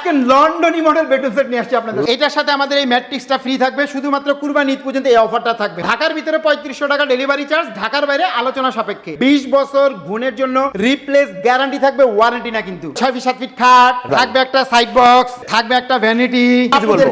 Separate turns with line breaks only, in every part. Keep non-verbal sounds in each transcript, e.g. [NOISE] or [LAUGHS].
আজকে লন্ডনি model bedroom set নিয়ে আসছি আপনাদের এটার সাথে আমাদের এই ম্যাট্রিক্সটা ফ্রি থাকবে শুধুমাত্র কুরবানি ঈদ পর্যন্ত এই অফারটা থাকবে। ঢাকার ভিতরে পঁয়ত্রিশশো টাকা ডেলিভারি চার্জ ঢাকার বাইরে আলোচনা সাপেক্ষে। বিশ বছর গুণের জন্য রিপ্লেস গ্যারান্টি থাকবে ওয়ারেন্টি না কিন্তু। ছয় ফিট সাত ফিট খাট থাকবে একটা সাইড বক্স থাকবে একটা ভ্যানিটি?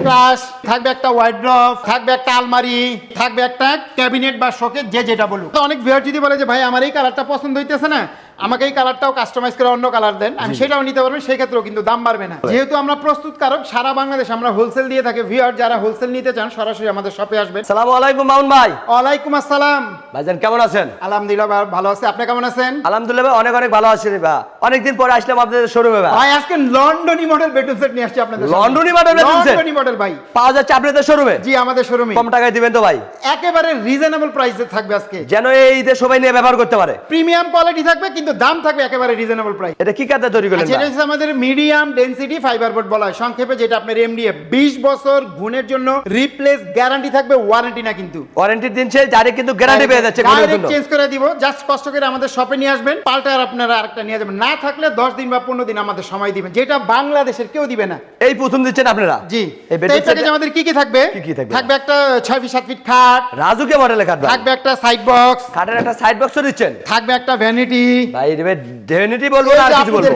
ক্রাশ থাকবে একটা ওয়াইড্রপ থাকবে একটা আলমারি থাকবে একটা ক্যাবিনেট বা শোকে যে যেটা বলুক। অনেক ভিউয়ার যদি বলে যে ভাই আমার এই কালারটা পছন্দ হইতেছে না আমাকে এই কালারটাও কাস্টমাইজ করে অন্য কালার দেন। আমি সেটাও নিতে পারবেন সেই ক্ষেত্রেও কিন্তু দাম বাড়বে না। যেহেতু আমরা প্রস্তুতকারক সারা বাংলাদেশ আমরা হোলসেল দিয়ে থাকি। ভিউয়ার যারা হোলসেল নিতে চান সরাসরি আমাদের শপে আসবেন।
সালামু আলাইকুম মামুন ভাই।
ওয়ালাইকুম আসসালাম।
ভাইজান কেমন আছেন?
আলহামদুলিল্লাহ ভালো আছে। আপনি কেমন আছেন?
আলহামদুলিল্লাহ অনেক অনেক ভালো আছেন ভাই। অনেকদিন পরে আসলাম আপনাদের শোরুমে ভাই।
ভাই আজকে লন্ডনি মডেল বেডরুম সেট নিয়ে আসছি আপনাদের
লন্ডনি model bedroom set?
লন্ডনি মডেল ভাই।
পাওয়া যাচ্ছে আপনাদের শোরুমে
জি আমাদের শোরুমে
কম টাকায় দিবেন তো ভাই।
একেবারে রিজনেবল প্রাইসে থাকবে আজকে।
যেন এই ঈদে সবাই নিয়ে ব্যবহার করতে পারে।
প্রিমিয়াম কোয়ালিটি থাকবে কিন্তু দাম থাকবে একেবারে রিজনেবল প্রাইস
এটা কি কাজে তৈরি করলেন
সেটা
ভাই?
হচ্ছে আমাদের মিডিয়াম ডেনসিটি ফাইবার বোর্ড বলা হয়। সংক্ষেপে যেটা আপনার এমডিএফ 20 বছর গুণের জন্য রিপ্লেস গ্যারান্টি থাকবে ওয়ারেন্টি না কিন্তু।
ওয়ারেন্টির দিন শেষ ডাইরেক্ট কিন্তু গ্যারান্টি পেয়ে যাচ্ছে গুণের জন্য
চেঞ্জ করে দিব জাস্ট কষ্ট করে আমাদের শপে নিয়ে আসবেন পাল্টা আর আপনারা আরেকটা নিয়ে যাবেন। না থাকলে 10 দিন বা 15 দিন আমাদের সময় দিবেন যেটা বাংলাদেশের কেউ দিবে না।
এই প্রথম দিচ্ছেন আপনারা?
জি।
এই
প্যাকেজে আমাদের কি কি থাকবে?
কি কি থাকবে?
থাকবে একটা 6 ফিট 7 ফিট খাট।
রাজুকে মডেলের কাঠ ভাই
থাকবে একটা সাইড বক্স
কাঠের একটা সাইড বক্সও দিচ্ছেন?
থাকবে একটা ভ্যানিটি
ভাই রে ডেফিনেটলি বলব না আর কিছু বলব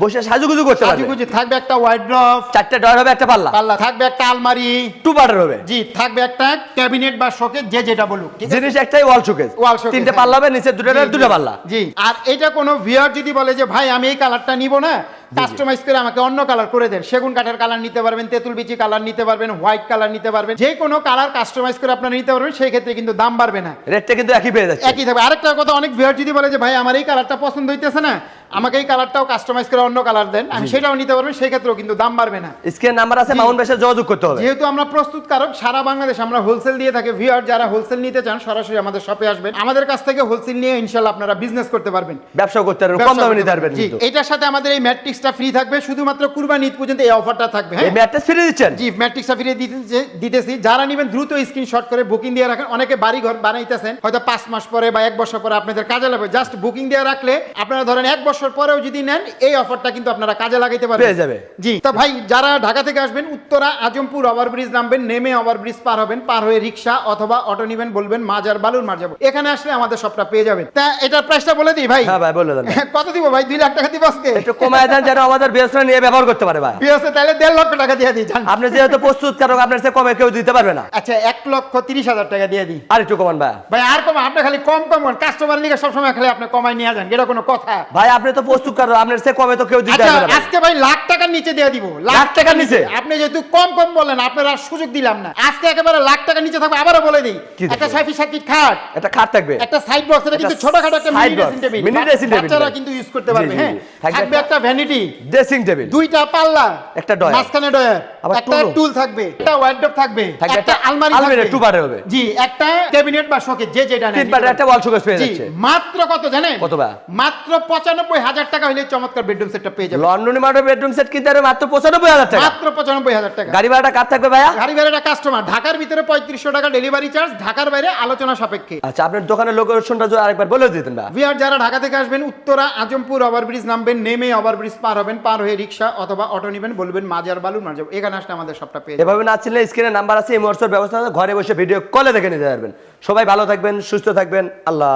বসে সাজুগুজু করতে পারবে।
সাজুগুজু থাকবে একটা
চারটে ড্রয়ার হবে একটা পাল্লা।
পাল্লা থাকবে একটা আলমারি।
টু পার্টার হবে।
জি থাকবে একটা ক্যাবিনেট বা শোকেস যে যেটা বলুক
জিনিস একটাই ওয়াল শোকেস
ওয়াল শোকেস
তিনটে
হ্যাঁ।
পাল্লা হবে নিচে দুটো দুটো পাল্লা।
জি আর এটা কোনো ভিউয়ার যদি বলে যে ভাই আমি এই কালারটা নিব না? কাস্টমাইজ করে আমাকে অন্য কালার করে দেন। সেগুন কাঠের কালার নিতে পারবেন তেঁতুল বিচি কালার নিতে পারবেন হোয়াইট কালার নিতে পারবেন যে কোনো কালার কাস্টমাইজ করে আপনারা নিতে পারবেন সেই ক্ষেত্রে কিন্তু দাম বাড়বে না।
রেটটা কিন্তু একই পেয়ে যাচ্ছে।
একই থাকবে। আরেকটা কথা অনেক ভিউয়ার যদি বলে যে ভাই আমার এই কালারটা পছন্দ হইতেছে না। আমাকে এই কালারটাও কাস্টমাইজ করে অন্য কালার দেন আমি সেটাও নিতে পারবেন সেই ক্ষেত্রেও কিন্তু দাম বাড়বে না।
স্ক্রিন নাম্বার আছে মাউন্ট বেসে যোগাযোগ করতে হবে।
যেহেতু আমরা প্রস্তুতকারক সারা বাংলাদেশ আমরা হোলসেল দিয়ে থাকি। ভিউয়ার যারা হোলসেল নিতে চান সরাসরি আমাদের শপে আসবেন। আমাদের কাছ থেকে হোলসেল নিয়ে ইনশাল্লাহ আপনারা বিজনেস করতে পারবেন।
ব্যবসাও করতে পারবেন কম দামে নিতে পারবেন
জি এটার সাথে আমাদের এই ম্যাট্রিক্সটা ফ্রি থাকবে। শুধুমাত্র কুরবানি ঈদ পর্যন্ত এই অফারটা থাকবে হ্যাঁ?
এই ম্যাটটা ফিরে দিচ্ছেন?
জি ম্যাট্রিক্সটা ফিরে দিতে- দিতেছি। যারা নেবেন দ্রুত স্ক্রিনশট করে বুকিং দিয়ে রাখেন। অনেকে বাড়ি ঘর বানাইতেছেন হয়তো পাঁচ মাস পরে বা এক বছর পরে আপনাদের কাজে লাগবে। জাস্ট বুকিং দিয়ে রাখলে আপনারা ধরেন এক বছর পরেও যদি নেন এই অফারটা কিন্তু আপনারা কাজে লাগাইতে পারবেন।
পেয়ে যাবে।
জি তো ভাই যারা ঢাকা থেকে আসবেন উত্তরা আজমপুর ওভারব্রিজ নামবেন নেমে ওভারব্রিজ পার হবেন পার হয়ে রিক্সা অথবা অটো নিবেন বলবেন মাজার বালুর মার যাব। এখানে আসলে আমাদের সবটা পেয়ে যাবেন। তা এটার প্রাইসটা বলে দিই ভাই?
হ্যাঁ ভাই বলে দেন। [LAUGHS]
কত দিব ভাই? দুই লাখ টাকা দিব আজকে।
একটু কমায় দেন যেন আমাদের ব্যবসা নিয়ে ব্যবহার করতে পারে ভাই।
বিএসএ তাহলে দেড় লক্ষ টাকা দিয়ে দিই।
আপনি যেহেতু প্রস্তুত কারক আপনার সে কমে কেউ দিতে পারবে না।
আচ্ছা এক লক্ষ তিরিশ হাজার টাকা দিয়ে দিই।
আর একটু কমান ভাই।
ভাই আর কম আপনি খালি কম কম কাস্টমার লিগে সবসময় খালি আপনি কমাই নিয়ে যান এটা কোনো কথা।
ভাই আপনি তো প্রস্তুত কারক আপনার সে কমে তো কেউ দিতে
আচ্ছা
পারবে না।
আজকে ভাই লাখ টাকার নিচে দিয়ে দিব
লাখ টাকার নিচে?
আপনি যেহেতু কম কম বললেন আপনার আর সুযোগ দিলাম না। আজকে একেবারে লাখ টাকার নিচে থাকবে আবারও বলে দিই। একটা সাত ফিট খাট।
একটা খাট থাকবে?
একটা সাইড বক্স এটা কিন্তু ছোটখাটো একটা mini dressing table
mini dressing table
বাচ্চারা কিন্তু ইউজ করতে পারবে হ্যাঁ?
থাকবে
একটা ভ্যানিটি
ড্রেসিং টেবিল
দুইটা পাল্লা
একটা ডয়ার।
মাঝখানে ডয়ার
আবার
একটা টুল থাকবে একটা ওয়ার্ডরোব থাকবে একটা আলমারি
আলমারি,
থাকবে।
two part হবে।
জি একটা ক্যাবিনেট বা শোকেস যে যেটা নেন
তিন পার্টের একটা ওয়াল শোকেস পেয়ে যাচ্ছে।
মাত্র কত জানেন?
কত বা?
মাত্র পঁচানব্বই হাজার টাকা হলে চমৎকার বেডরুম সেটটা পেয়ে যাবেন
লন্ডনে মডেল বেডরুম সেট কিনতে হবে মাত্র পঁচানব্বই হাজার টাকা।
মাত্র পঁচানব্বই হাজার টাকা।
গাড়ি ভাড়াটা কার থাকবে ভাইয়া?
গাড়ি ভাড়াটা কাস্টমার ঢাকার ভিতরে পঁয়ত্রিশশো টাকা ডেলিভারি চার্জ ঢাকার বাইরে আলোচনা সাপেক্ষে।
আচ্ছা আপনার দোকানের লোকেশনটা যদি আরেকবার বলে দিতেন
ভিআর যারা ঢাকা থেকে আসবেন উত্তরা আজমপুর ওভারব্রিজ নামবেন নেমে ওভারব্রিজ পার হবেন পার হয়ে রিক্সা অথবা অটো নেবেন বলবেন মাজার বালু যাব এখানে আসলে আমাদের সবটা পেয়ে যাবেন।
এভাবে না ছিলেন স্ক্রিনে নাম্বার আছে এই ব্যবস্থা ঘরে বসে ভিডিও কলে দেখে নিতে পারবেন। সবাই ভালো থাকবেন সুস্থ থাকবেন আল্লাহ